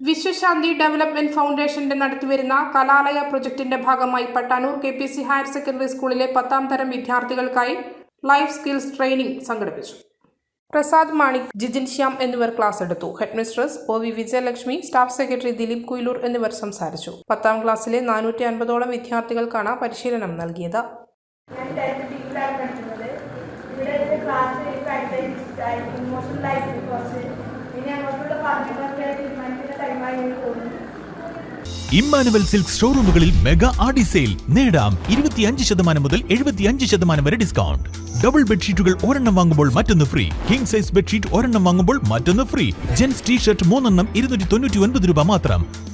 വിശ്വശാന്തി development ഫൗണ്ടേഷന്റെ നടത്തിവരുന്ന കലാലയ പ്രൊജക്ടിന്റെ ഭാഗമായി Pattanur K P C higher secondary സ്കൂളിലെ പത്താം തരം വിദ്യാർത്ഥികൾക്കായി ലൈഫ് സ്കിൽസ് ട്രെയിനിംഗ് സംഘടിപ്പിച്ചു. പ്രസാദ് മാണിക് ജിജിൻ ശ്യാം എന്നിവർ ക്ലാസ് എടുത്തു. Headmistress O V Vijayalakshmi staff secretary Dileep Kuyilur എന്നിവർ സംസാരിച്ചു. പത്താം ക്ലാസ്സിലെ നാനൂറ്റി അൻപതോളം വിദ്യാർത്ഥികൾക്കാണ് പരിശീലനം നൽകിയത്. ഇവിടെ class emotional life course Emmanuel silk ഷോറൂമുകളിൽ mega Aadi sale. നേടാം ഇരുപത്തിയഞ്ച് ശതമാനം മുതൽ എഴുപത്തിയഞ്ച് ശതമാനം വരെ ഡിസ്കൗണ്ട് ഡബിൾ ബെഡ്ഷീറ്റുകൾ ഒരെണ്ണം വാങ്ങുമ്പോൾ മറ്റൊന്ന് ഫ്രീ കിങ് സൈസ് ബെഡ്ഷീറ്റ് ഒരെണ്ണം വാങ്ങുമ്പോൾ മറ്റൊന്ന് ഫ്രീ ജെൻസ് ടീഷർട്ട് മൂന്നെണ്ണം ഇരുന്നൂറ്റി തൊണ്ണൂറ്റി ഒൻപത് രൂപ മാത്രം.